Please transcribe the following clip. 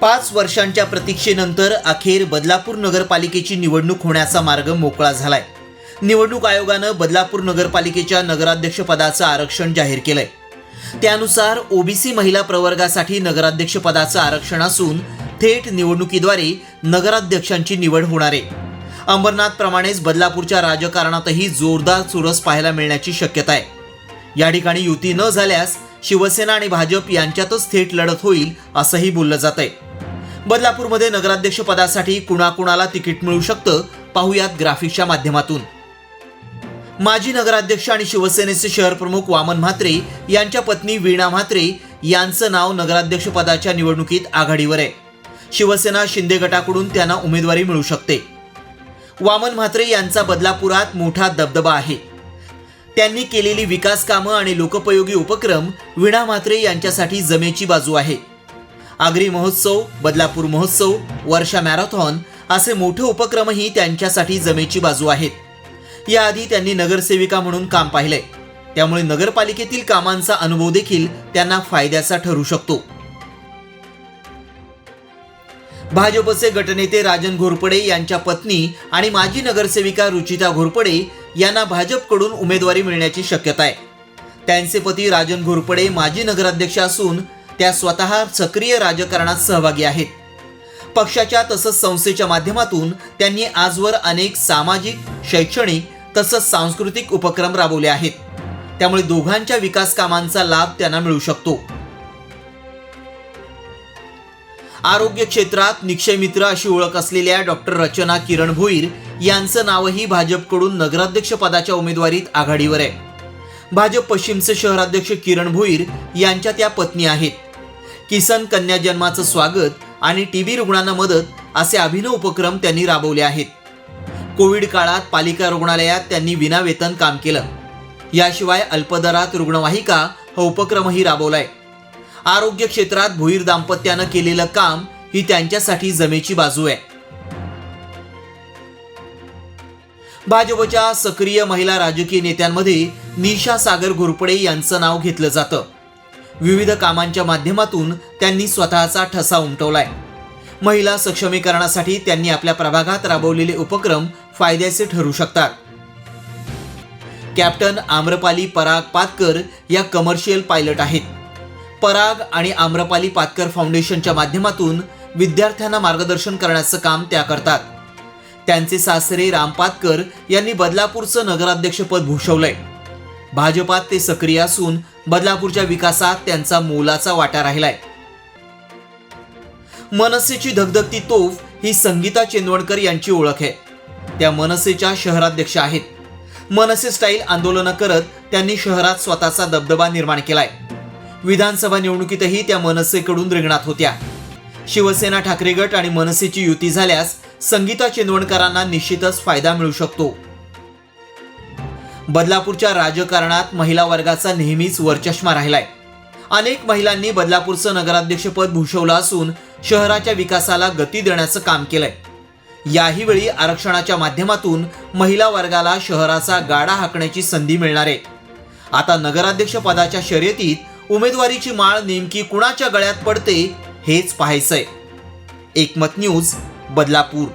पाच वर्षांच्या प्रतीक्षेनंतर अखेर बदलापूर नगरपालिकेची निवडणूक होण्याचा मार्ग मोकळा झालाय. निवडणूक आयोगानं बदलापूर नगरपालिकेच्या नगराध्यक्षपदाचं आरक्षण जाहीर केलंय. त्यानुसार ओबीसी महिला प्रवर्गासाठी नगराध्यक्षपदाचं आरक्षण असून थेट निवडणुकीद्वारे नगराध्यक्षांची निवड होणार आहे. अंबरनाथप्रमाणेच बदलापूरच्या राजकारणातही जोरदार चुरस पाहायला मिळण्याची शक्यता आहे. या ठिकाणी युती न झाल्यास शिवसेना आणि भाजप यांच्यातच थेट लढत होईल असंही बोललं जात आहे बदलापूरमध्ये नगराध्यक्ष पदासाठी कुणाकुणाला तिकीट मिळू शकतं? पाहुयात ग्राफिक्सच्या माध्यमातून. माजी नगराध्यक्ष आणि शिवसेनेचे शहर प्रमुख वामन म्हात्रे यांच्या पत्नी वीणा म्हात्रे यांचं नाव नगराध्यक्ष पदाच्या निवडणुकीत आघाडीवर आहे. शिवसेना शिंदे गटाकडून त्यांना उमेदवारी मिळू शकते. वामन म्हात्रे यांचा बदलापुरात मोठा दबदबा आहे. त्यांनी केलेली विकास कामं आणि लोकोपयोगी उपक्रम वीणा म्हात्रे यांच्यासाठी जमेची बाजू आहे. आगरी महोत्सव बदलापूर महोत्सव वर्षा मॅरेथॉन असे मोठे उपक्रमही त्यांच्यासाठी जमेची बाजू आहेत. याआधी त्यांनी नगरसेविका म्हणून काम पाहिलंय त्यामुळे नगरपालिकेतील कामांचा अनुभव देखील त्यांना फायद्याचा ठरू शकतो. भाजपचे गटनेते राजन घोरपडे यांच्या पत्नी आणि माजी नगरसेविका रुचिता घोरपडे यांना भाजपकडून उमेदवारी मिळण्याची शक्यता आहे. त्यांचे पती राजन घोरपडे माजी नगराध्यक्ष असून त्या स्वतः सक्रिय राजकारणात सहभागी आहेत. पक्षाच्या तसंच संस्थेच्या माध्यमातून त्यांनी आजवर अनेक सामाजिक शैक्षणिक तसंच सांस्कृतिक उपक्रम राबवले आहेत. त्यामुळे दोघांच्या विकास कामांचा लाभ त्यांना मिळू शकतो. आरोग्य क्षेत्रात निक्षय मित्र अशी ओळख असलेल्या डॉक्टर रचना किरण भोईर यांचं नावही भाजपकडून नगराध्यक्ष पदाच्या उमेदवारीत आघाडीवर आहे. भाजप पश्चिमचे शहराध्यक्ष किरण भोईर यांच्या त्या पत्नी आहेत. किसन कन्या जन्माचं स्वागत आणि टी बी रुग्णांना मदत असे अभिनव उपक्रम त्यांनी राबवले आहेत. कोविड काळात पालिका रुग्णालयात त्यांनी विनावेतन काम केलं. याशिवाय अल्पदरात रुग्णवाहिका हा उपक्रमही राबवलाय. आरोग्य क्षेत्रात भुईर दाम्पत्यानं केलेलं काम ही त्यांच्यासाठी जमेची बाजू आहे. भाजपच्या सक्रिय महिला राजकीय नेत्यांमध्ये निशा सागर घोरपडे यांचं नाव घेतलं जातं. विविध कामांच्या माध्यमातून त्यांनी स्वतःचा ठसा उमटवलाय. महिला सक्षमीकरणासाठी त्यांनी आपल्या प्रभागात राबवलेले उपक्रम फायद्याचे ठरू शकतात. कॅप्टन आम्रपाली पराग पातकर या कमर्शियल पायलट आहेत. पराग आणि आम्रपाली पातकर फाउंडेशनच्या माध्यमातून विद्यार्थ्यांना मार्गदर्शन करण्याचं काम त्या करतात. त्यांचे सासरे राम पातकर यांनी बदलापूरचं नगराध्यक्षपद भूषवलंय. भाजपात ते सक्रिय असून बदलापूरच्या विकासात त्यांचा मोलाचा वाटा राहिलाय. मनसेची धगधगती तोफ ही संगीता चेंदवणकर यांची ओळख आहे. त्या मनसेच्या शहराध्यक्ष आहेत. मनसे स्टाईल आंदोलनं करत त्यांनी शहरात स्वतःचा दबदबा निर्माण केलाय. विधानसभा निवडणुकीतही त्या मनसेकडून रिंगणात होत्या. शिवसेना ठाकरे गट आणि मनसेची युती झाल्यास संगीता चेंदवणकरांना निश्चितच फायदा मिळू शकतो. बदलापूरच्या राजकारणात महिला वर्गाचा नेहमीच वरचष्मा राहिलाय. अनेक महिलांनी बदलापूरचं नगराध्यक्षपद भूषवलं असून शहराच्या विकासाला गती देण्याचं काम केलंय. याही वेळी आरक्षणाच्या माध्यमातून महिला वर्गाला शहराचा गाडा हाकण्याची संधी मिळणार आहे. आता नगराध्यक्ष पदाच्या शर्यतीत उमेदवारीची माळ नेमकी कुणाच्या गळ्यात पडते हेच पाहायचंय. एकमत न्यूज बदलापूर.